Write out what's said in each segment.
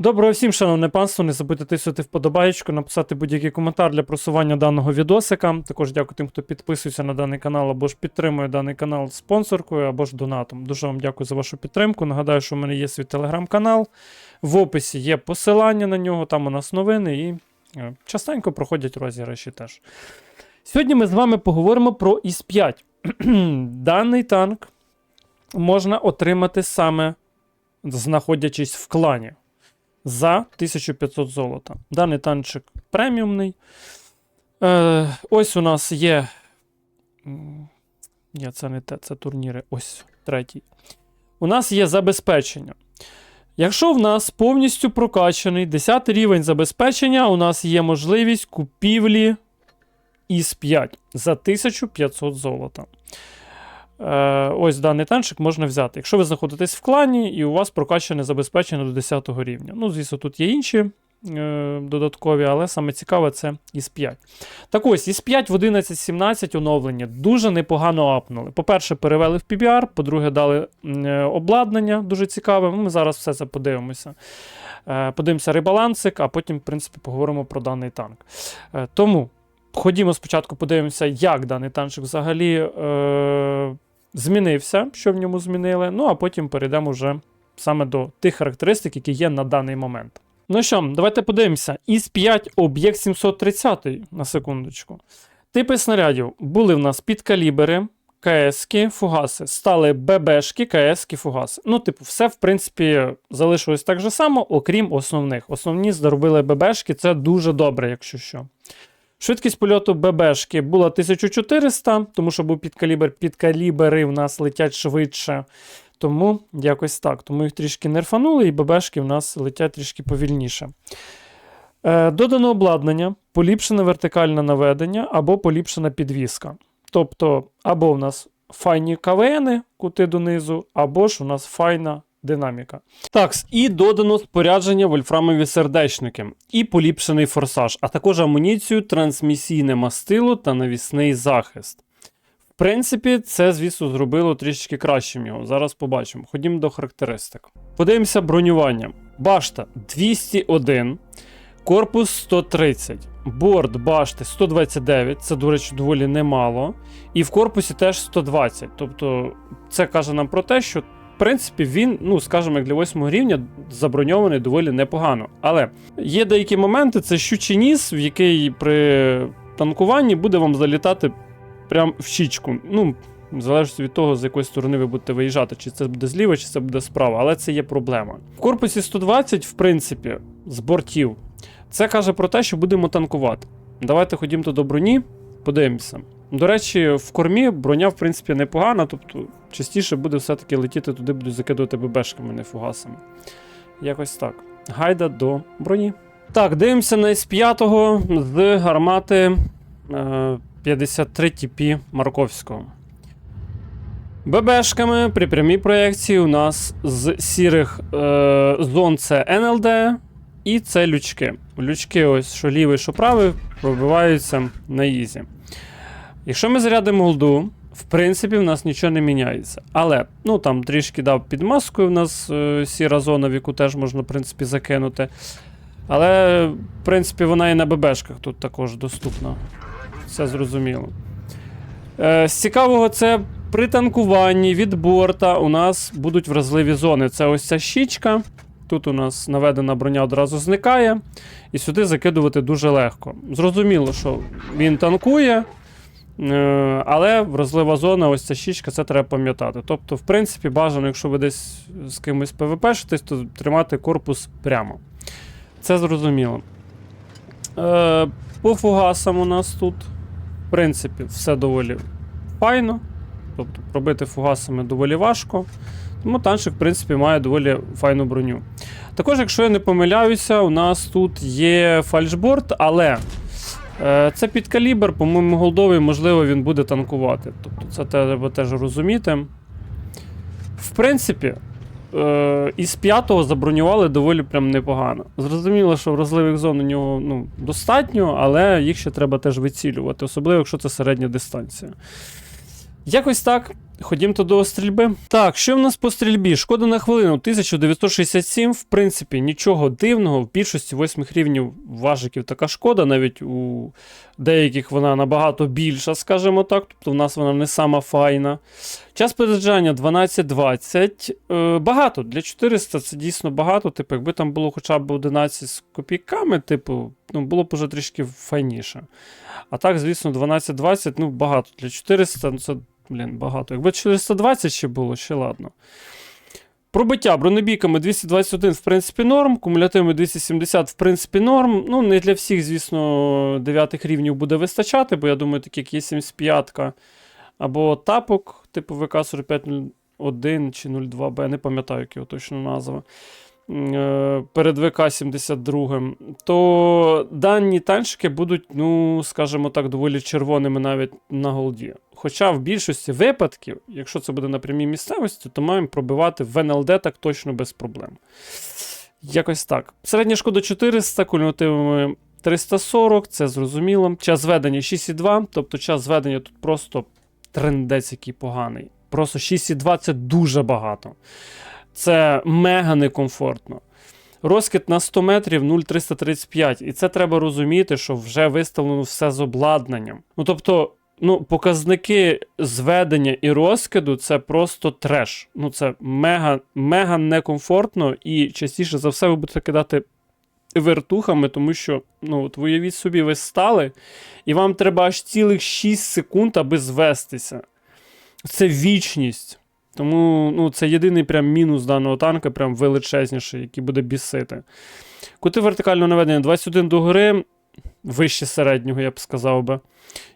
Доброго всім, шановне панство. Не забудьте тиснути вподобаєчку, написати будь-який коментар для просування даного відосика. Також дякую тим, хто підписується на даний канал або ж підтримує даний канал спонсоркою, або ж донатом. Дуже вам дякую за вашу підтримку. Нагадаю, що в мене є свій телеграм-канал. В описі є посилання на нього, там у нас новини і е, частенько проходять розіграші теж. Сьогодні ми з вами поговоримо про ІС-5. Даний танк можна отримати саме знаходячись в клані за 1500 золота. Даний танчик преміумний. Е, ось у нас є. Ні, це не те, це турніри. Ось третій. У нас є забезпечення. Якщо в нас повністю прокачаний 10 рівень забезпечення, у нас є можливість купівлі із 5 за 1500 золота. Е, ось даний танчик можна взяти. Якщо ви знаходитесь в клані і у вас прокачане забезпечення до 10 рівня. Ну, звісно, тут є інші е, додаткові, але саме цікаве це із 5. Так ось, із 5 в 11.17 оновлення дуже непогано апнули. По-перше, перевели в PBR, по-друге, дали е, обладнання дуже цікаве. Ми зараз все це подивимося. Е, подивимося ребалансик, а потім, в принципі, поговоримо про даний танк. Е, тому. Ходімо спочатку подивимося, як даний танчик взагалі е, змінився, що в ньому змінили. Ну а потім перейдемо вже саме до тих характеристик, які є на даний момент. Ну що, давайте подивимося. із 5 об'єкт 730 на секундочку. Типи снарядів були в нас підкалібери, КСки, фугаси. Стали ББшки, КСки, фугаси. Ну, типу, все, в принципі, залишилось так же само, окрім основних. Основні зробили ББшки, це дуже добре, якщо що. Швидкість польоту ББшки була 1400, тому що був підкалібр, підкалібери в нас летять швидше. Тому якось так. Тому їх трішки нерфанули, і ББшки в нас летять трішки повільніше. Е, додано обладнання, поліпшене вертикальне наведення або поліпшена підвіска. Тобто, або в нас файні КВНи, кути донизу, або ж у нас файна динаміка. Так, і додано спорядження вольфрамові сердечники, і поліпшений форсаж, а також амуніцію, трансмісійне мастило та навісний захист. В принципі, це, звісно, зробило трішки кращим його. Зараз побачимо. Ходімо до характеристик. Подивимося бронювання. Башта 201, корпус 130, борт башти 129, це, до речі, доволі немало. І в корпусі теж 120. Тобто, це каже нам про те, що принципі, він, ну скажімо, як для 8 рівня заброньований доволі непогано. Але є деякі моменти, це щучий ніс, в який при танкуванні буде вам залітати прямо в щічку. Ну, залежить від того, з якої сторони ви будете виїжджати, чи це буде зліва, чи це буде справа, але це є проблема. В корпусі 120, в принципі, з бортів, це каже про те, що будемо танкувати. Давайте ходімо до броні, подивимося. До речі, в кормі броня, в принципі, непогана, тобто частіше буде все-таки летіти туди, будуть закидувати ББшками, не фугасами. Якось так. Гайда до броні. Так, дивимося на С5 з гармати е, 53 TP Марковського. ББшками при прямій проєкції у нас з сірих е, зон це НЛД і це лючки. Лючки, ось що лівий, що правий, пробиваються на ізі. Якщо ми зарядимо голду, в принципі, в нас нічого не міняється. Але, ну там трішки дав під маскою, в нас е, сіра зона, в яку теж можна, в принципі, закинути. Але, в принципі, вона і на ББшках тут також доступна. Все зрозуміло. Е, з цікавого, це при танкуванні від борта у нас будуть вразливі зони. Це ось ця щічка. Тут у нас наведена броня одразу зникає, і сюди закидувати дуже легко. Зрозуміло, що він танкує, але вразлива зона, ось ця щічка, це треба пам'ятати. Тобто, в принципі, бажано, якщо ви десь з кимось ПВП-шитесь, то тримати корпус прямо. Це зрозуміло. Е, По фугасам у нас тут, в принципі, все доволі файно. Тобто пробити фугасами доволі важко. Тому танчик, в принципі, має доволі файну броню. Також, якщо я не помиляюся, у нас тут є фальшборд, але е, це під калібр, по-моєму, голдовий, можливо, він буде танкувати. Тобто це треба теж розуміти. В принципі, е, із п'ятого забронювали доволі прям непогано. Зрозуміло, що вразливих зон у нього ну, достатньо, але їх ще треба теж вицілювати, особливо, якщо це середня дистанція. Якось так. Ходімто до стрільби. Так, що в нас по стрільбі? Шкода на хвилину 1967. В принципі, нічого дивного. В більшості восьмих рівнів важиків така шкода, навіть у деяких вона набагато більша, скажімо так. Тобто в нас вона не сама файна. Час переджання 12.20. Е, багато. Для 400 це дійсно багато. Типу, якби там було хоча б 11 з копійками, типу, ну, було б уже трішки файніше. А так, звісно, 12.20, ну, багато. Для 400 ну, це, блін, багато. Якби 420 ще було, ще ладно. Пробиття бронебійками 221, в принципі, норм, кумулятивами 270, в принципі, норм. Ну, не для всіх, звісно, 9 рівнів буде вистачати, бо я думаю, такі як є 75 або тапок, типу ВК-4501 чи 02Б, не пам'ятаю, як його точно назва. Е, Перед ВК-72, то дані танчики будуть, ну, скажімо так, доволі червоними навіть на голді. Хоча в більшості випадків, якщо це буде на прямій місцевості, то маємо пробивати в НЛД так точно без проблем. Якось так. Середня шкода 400, кумулятивами 340, це зрозуміло. Час зведення 6,2, тобто час зведення тут просто трендець, який поганий. Просто 6,2 це дуже багато. Це мега некомфортно. Розкид на 100 метрів 0,335. І це треба розуміти, що вже виставлено все з обладнанням. Ну тобто, ну, показники зведення і розкиду це просто треш. Ну, це мега, мега некомфортно, і частіше за все ви будете кидати вертухами, тому що, ну, от уявіть собі, ви стали, і вам треба аж цілих 6 секунд, аби звестися. Це вічність. Тому ну, це єдиний прям мінус даного танка, прям величезніший, який буде бісити. Кути вертикального наведення 21 до гори, вище середнього, я б сказав би.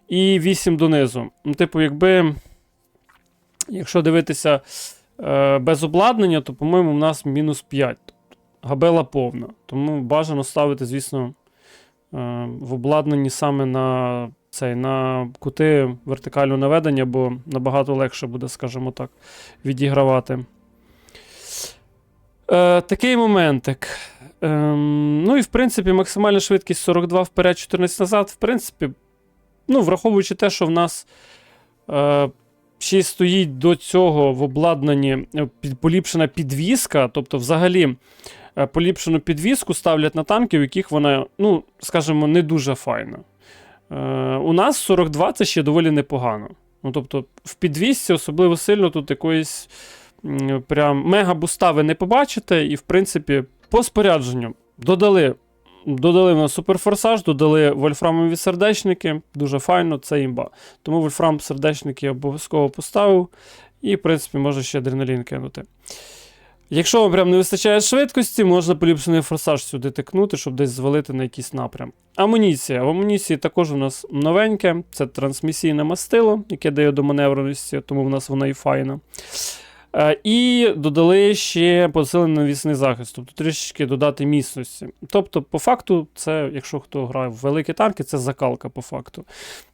І 8 донизу. Ну, типу, якби. Якщо дивитися е, без обладнання, то, по-моєму, у нас мінус 5. Тобто, габела повна. Тому бажано ставити, звісно, е, в обладнанні саме на цей, на кути вертикального наведення, бо набагато легше буде, скажімо так, відігравати. Е, такий моментик. Ем, ну і в принципі, максимальна швидкість 42 вперед, 14 назад. В принципі, ну, враховуючи те, що в нас е, ще стоїть до цього в обладнанні е, поліпшена підвіска, тобто, взагалі, е, поліпшену підвіску ставлять на танки, у яких вона, ну, скажімо, не дуже файна. Е, у нас 42 це ще доволі непогано. Ну, тобто, в підвісці особливо сильно тут якоїсь прям мега-буста ви не побачите, і, в принципі, по спорядженню додали. Додали в нас суперфорсаж, додали вольфрамові сердечники. Дуже файно, це імба. Тому вольфрам сердечники обов'язково поставив. І, в принципі, можна ще адреналін кинути. Якщо вам прям не вистачає швидкості, можна поліпшений форсаж сюди тикнути, щоб десь звалити на якийсь напрям. Амуніція. В амуніції також у нас новеньке. Це трансмісійне мастило, яке дає до маневреності, тому в нас вона і файна. Е, І додали ще посилений навісний захист, тобто трішечки додати міцності. Тобто, по факту, це, якщо хто грає в великі танки, це закалка по факту.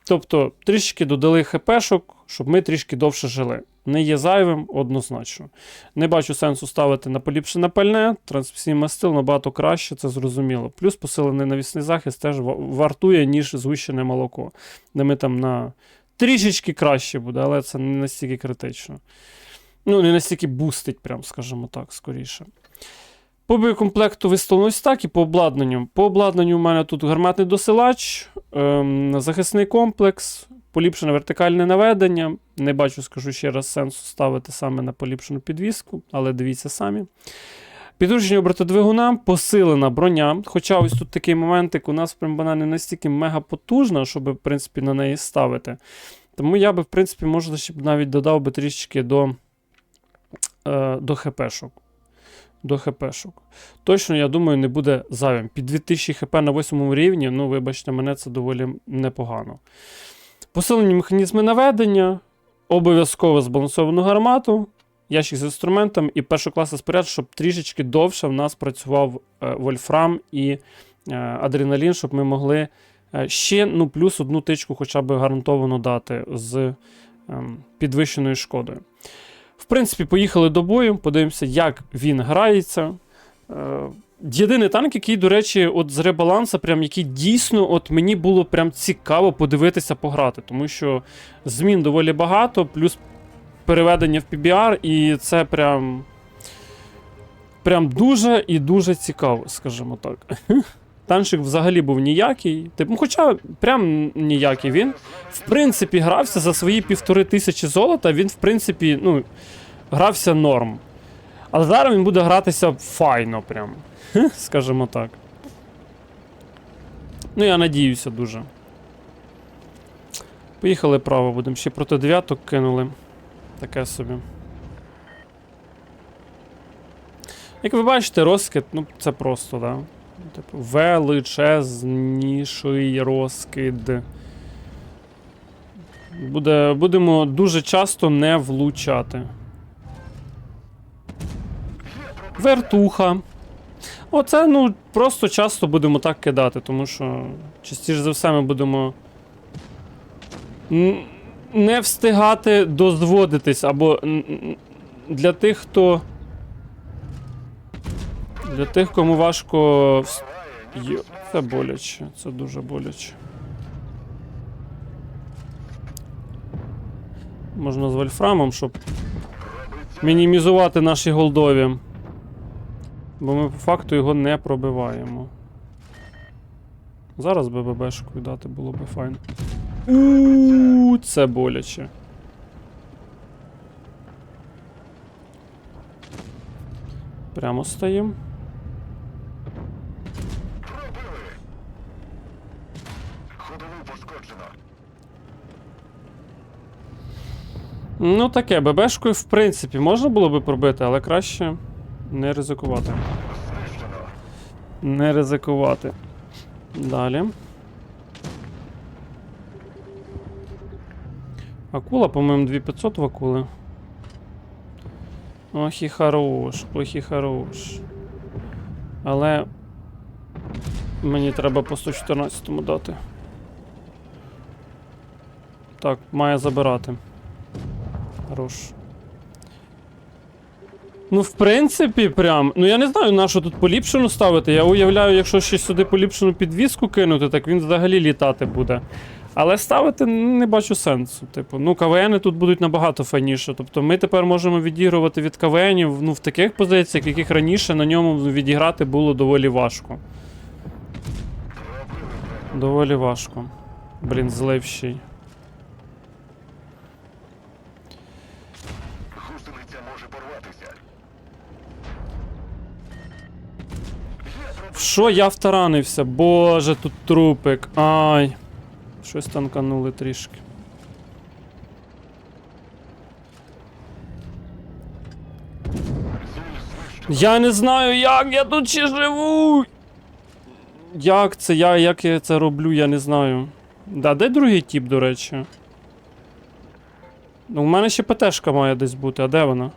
Тобто, трішки додали хпшок, щоб ми трішки довше жили. Не є зайвим однозначно. Не бачу сенсу ставити на поліпшене пальне, трансмісійний мастил набагато краще, це зрозуміло. Плюс посилений навісний захист теж вартує, ніж згущене молоко, де ми там на трішечки краще буде, але це не настільки критично. Ну, не настільки бустить, прям, скажімо так, скоріше. По боєкомплекту виставлено ось так і по обладнанню. По обладнанню у мене тут гарматний досилач, ем, захисний комплекс, поліпшене вертикальне наведення. Не бачу, скажу ще раз, сенсу ставити саме на поліпшену підвіску, але дивіться самі. Підручні оберти двигуна, посилена броня. Хоча ось тут такий моментик, у нас прям вона не настільки мега потужна, щоб в принципі, на неї ставити. Тому я би, в принципі, можна ще б навіть додав би трішечки до, до ХПшок. До ХПшок. Точно, я думаю, не буде зайвим. Під 2000 ХП на 8 рівні, ну, вибачте, мене це доволі непогано. Посилені механізми наведення, обов'язково збалансовану гармату, ящик з інструментом і першокласний споряд, щоб трішечки довше в нас працював е, вольфрам і е, адреналін, щоб ми могли е, ще ну, плюс одну тичку хоча б гарантовано дати з ем, підвищеною шкодою. В принципі, поїхали до бою, подивимося, як він грається. Е, Єдиний танк, який, до речі, от з ребаланса, прям який дійсно от мені було прям цікаво подивитися пограти, тому що змін доволі багато, плюс переведення в PBR, і це прям. Прям дуже і дуже цікаво, скажімо так. Танчик взагалі був ніякий. Типу, хоча прям ніякий. Він, в принципі, грався за свої півтори тисячі золота. Він, в принципі, ну, грався норм. Але зараз він буде гратися файно, прям. Скажімо так. Ну, я надіюся дуже. Поїхали право, будемо ще проти дев'яток кинули. Таке собі. Як ви бачите, розкид, ну, це просто, да. Типу, величезніший розкид. Буде, будемо дуже часто не влучати. Вертуха. Оце, ну, просто часто будемо так кидати, тому що частіше за все ми будемо не встигати дозводитись, або для тих, хто. Для тих, кому важко. Це боляче, це дуже боляче. Можна з вольфрамом, щоб мінімізувати наші голдові. Бо ми по факту його не пробиваємо. Зараз би ББшкою дати було би файно. Ууу, це боляче. Прямо стоїм. Ну таке, ББшкою, в принципі, можна було би пробити, але краще не ризикувати. Не ризикувати. Далі. Акула, по-моєму, 2500 в акули. Ох і хорош, ох і хорош. Але мені треба по 114 дати. Так, має забирати. Хорош. Ну, в принципі, прям. Ну я не знаю, на що тут поліпшену ставити. Я уявляю, якщо ще сюди поліпшену підвіску кинути, так він взагалі літати буде. Але ставити не бачу сенсу. Типу, ну, КВНи тут будуть набагато файніше. Тобто ми тепер можемо відігрувати від КВНів ну, в таких позиціях, яких раніше на ньому відіграти було доволі важко. Доволі важко. Блін, зливший. Що я втаранився? Боже, тут трупик. Ай. Щось танканули трішки. Я не знаю, як я тут ще живу. Як це? Я, як я це роблю, я не знаю. Да, де другий тіп, до речі? Ну, у мене ще ПТшка має десь бути, а де вона?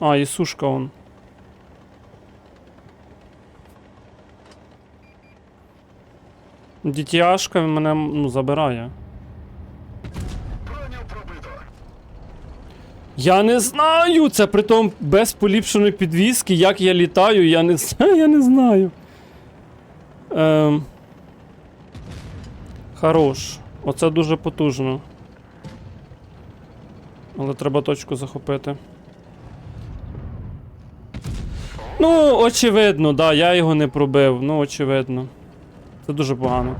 А, і сушка он. Дітяшка мене ну, забирає. Я не знаю! Це притом без поліпшеної підвіски, як я літаю, я не знаю, я не знаю. Ем... Хорош. Оце дуже потужно. Але треба точку захопити. Ну, очевидно, да, я його не пробив. Ну, очевидно. Це дуже погано.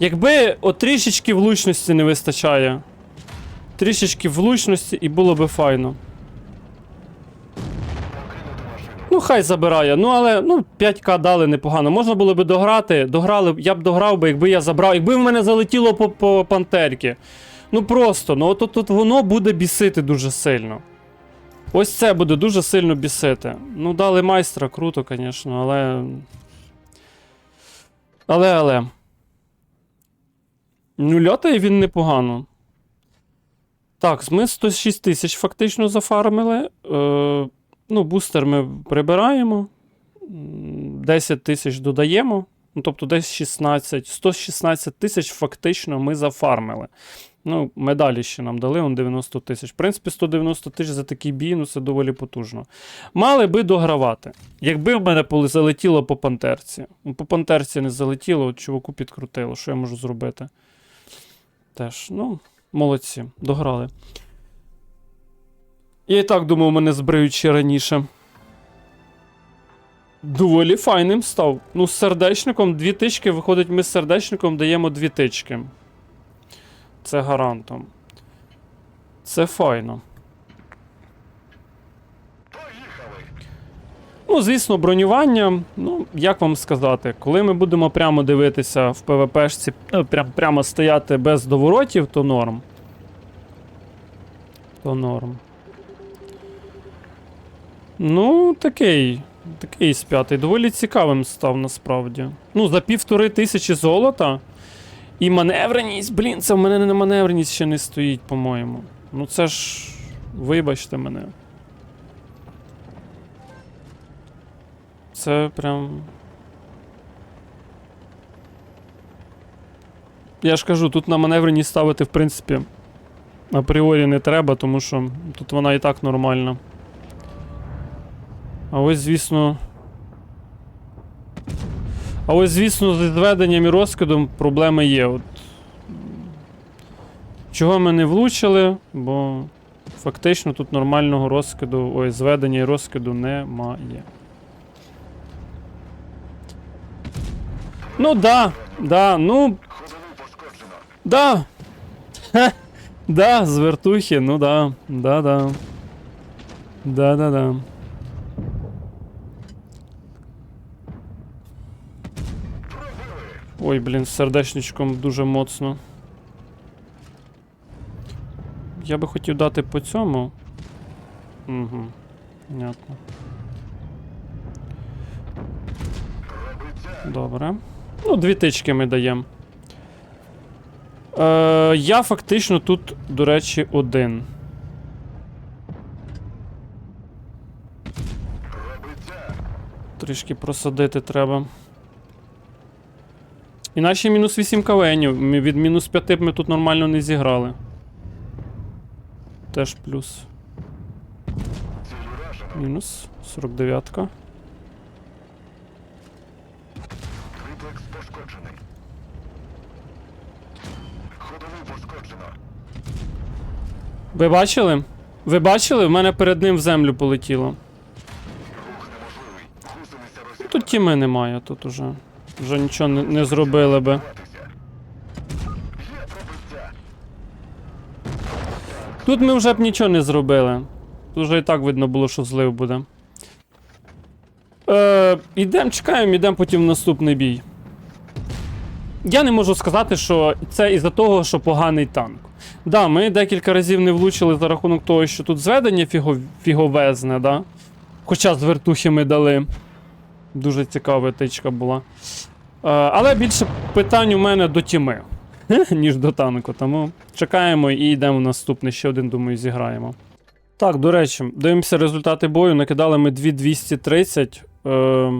Якби от трішечки влучності не вистачає. Трішечки влучності і було би файно. Ну, хай забирає. Ну, але ну, 5к дали непогано. Можна було би дограти. Дограли, я б дограв би, якби я забрав. Якби в мене залетіло по, по пантерки. Ну просто, ну от, от, воно буде бісити дуже сильно. Ось це буде дуже сильно бісити. Ну, дали майстра, круто, звісно, але. Але, але. Ну, льотає він непогано. Так, ми 106 тисяч фактично зафармили. Е, ну, бустер ми прибираємо. 10 тисяч додаємо. Ну, тобто десь 16, 116 тисяч фактично ми зафармили. Ну, медалі ще нам дали, он 90 тисяч. В принципі, 190 тисяч за такий бій, ну це доволі потужно. Мали би догравати. Якби в мене залетіло по пантерці. Ну, по пантерці не залетіло, от чуваку підкрутило. Що я можу зробити? Теж, ну, молодці, дограли. Я і так думав, мене збриють ще раніше. Доволі файним став. Ну, з сердечником дві тички. Виходить, ми з сердечником даємо дві тички. Це гарантом. Це файно. Ну, звісно, бронювання. Ну, як вам сказати, коли ми будемо прямо дивитися в ПВПшці, е, прям, прямо стояти без доворотів, то норм. То норм. Ну, такий. Такий з п'ятий. Доволі цікавим став насправді. Ну, за півтори тисячі золота. І маневреність, блін, це в мене на маневреність ще не стоїть, по-моєму. Ну це ж. Вибачте мене. Це прям. Я ж кажу, тут на маневреність ставити, в принципі, апріорі не треба, тому що тут вона і так нормальна. А ось, звісно. А ось, звісно, з зведенням і розкидом проблеми є. От. Чого ми не влучили, бо фактично тут нормального розкиду, ой, зведення і розкиду немає. Ну да, да, ну, да. Хе, да, з вертухи, ну да, да, да. Да, да, да. Ой, блін, з сердечничком дуже моцно. Я би хотів дати по цьому. Угу. Понятно. Добре. Ну, дві тички ми даємо. Е, я фактично тут, до речі, один. Трішки просадити треба. Іначе мінус 8 кавенів. Від мінус 5 ми тут нормально не зіграли. Теж плюс. Мінус 49-ка. Триплекс пошкоджений. Ходову пошкоджено. Ви бачили? Ви бачили? В мене перед ним в землю полетіло. Тут тіми немає, тут уже. Вже нічого не, зробили би. Тут ми вже б нічого не зробили. Тут вже і так видно було, що злив буде. Е, ідем, чекаємо, ідемо потім в наступний бій. Я не можу сказати, що це із-за того, що поганий танк. Да, ми декілька разів не влучили за рахунок того, що тут зведення фіго, фіговезне, да? Хоча з вертухи ми дали. Дуже цікава тичка була. Е, але більше питань у мене до тіми, ніж до танку. Тому чекаємо і йдемо в наступний. Ще один, думаю, зіграємо. Так, до речі, дивимося результати бою. Накидали ми 2230. Е,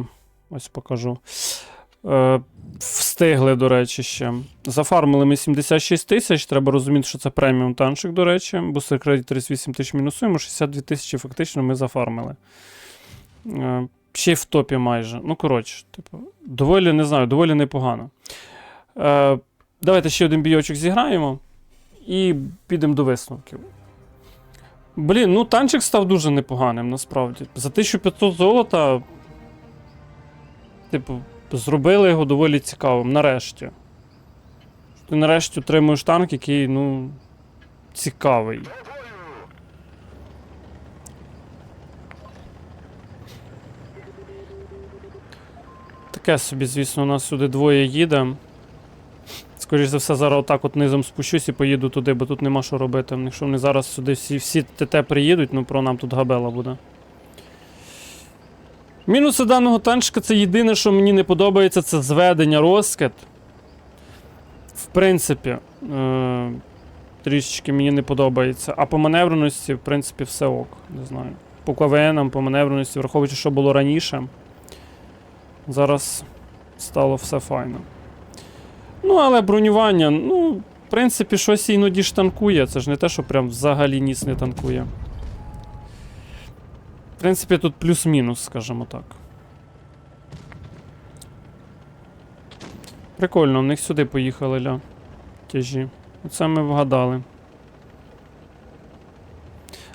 ось покажу. Е, встигли, до речі, ще. Зафармили ми 76 тисяч. Треба розуміти, що це преміум танчик, до речі. Бустер кредит 38 тисяч мінусуємо, 62 тисячі фактично ми зафармили. Е, ще й в топі майже. Ну, коротше, типу, доволі не знаю, доволі непогано. Е, давайте ще один бійочок зіграємо і підемо до висновків. Блін, ну танчик став дуже непоганим, насправді. За 1500 золота. Типу, зробили його доволі цікавим, нарешті. Ти нарешті отримуєш танк, який, ну. цікавий. Таке собі, звісно, у нас сюди двоє їде. Скоріше за все, зараз отак от низом спущусь і поїду туди, бо тут нема що робити. Якщо вони зараз сюди всі, всі ТТ приїдуть, ну про нам тут габела буде. Мінуси даного танчика це єдине, що мені не подобається, це зведення розкид. В принципі, е- трішечки мені не подобається. А по маневреності, в принципі, все ок. Не знаю. По КВНам, по маневреності, враховуючи, що було раніше. Зараз стало все файно. Ну, але бронювання, ну, в принципі, щось іноді ж танкує. Це ж не те, що прям взагалі ніс не танкує. В принципі, тут плюс-мінус, скажімо так. Прикольно, в них сюди поїхали ля. Тяжі. Оце ми вгадали.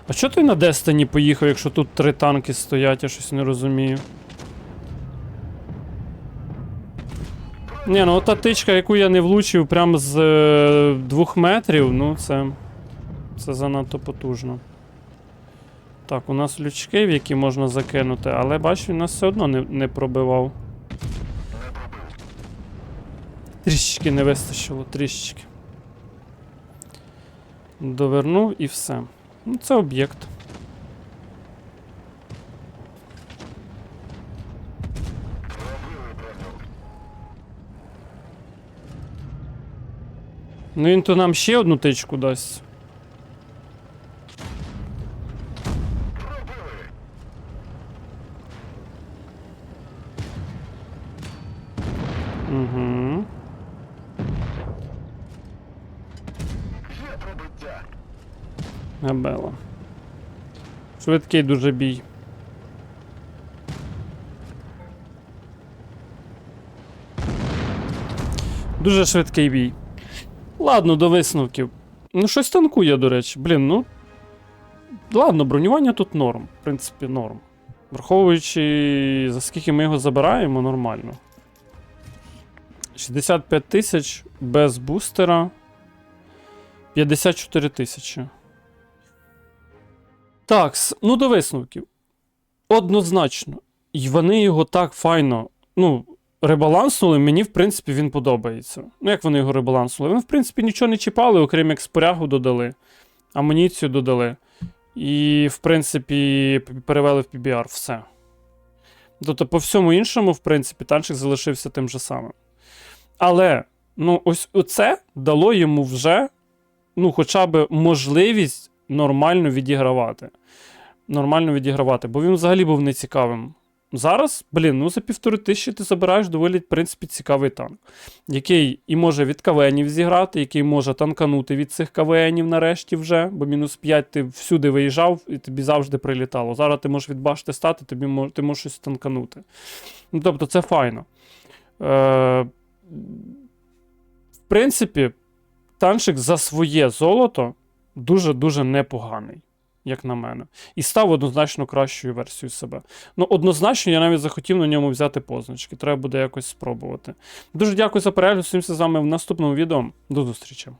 А що той на Дестині поїхав, якщо тут три танки стоять, я щось не розумію. Ні, ну та тичка, яку я не влучив прямо з е, двох метрів, ну це. Це занадто потужно. Так, у нас лючки, в які можна закинути, але бачу, він нас все одно не, не пробивав. Трішечки не вистачило, трішечки. Довернув і все. Ну, це об'єкт. Ну він то нам ще одну тичку дасть. Угу. Габела. Швидкий дуже бій. Дуже швидкий бій. Ладно, до висновків. Ну, щось танкує, до речі. Блін, ну. Ладно, бронювання тут норм. В принципі, норм. Враховуючи, за скільки ми його забираємо, нормально. 65 тисяч без бустера. 54 тисячі. Так, ну до висновків. Однозначно. І вони його так файно. Ну, ребаланснули, мені, в принципі, він подобається. Ну, як вони його ребаланснули? Вони, в принципі, нічого не чіпали, окрім як спорягу додали, амуніцію додали. І, в принципі, перевели в PBR все. Тобто, по всьому іншому, в принципі, танчик залишився тим же самим. Але, ну, ось оце дало йому вже, ну, хоча б можливість нормально відігравати. Нормально відігравати, бо він взагалі був нецікавим. Зараз, блін, ну за півтори тисячі ти забираєш доволі, в принципі, цікавий танк, який і може від КВНів зіграти, який може танканути від цих КВНів нарешті вже, бо мінус 5 ти всюди виїжджав і тобі завжди прилітало. Зараз ти можеш від башти стати, тобі мож, ти можеш щось танканути. Ну, тобто, це файно. Е, в принципі, танчик за своє золото дуже-дуже непоганий, як на мене. І став однозначно кращою версією себе. Ну, однозначно, я навіть захотів на ньому взяти позначки. Треба буде якось спробувати. Дуже дякую за перегляд. Всім з вами в наступному відео. До зустрічі.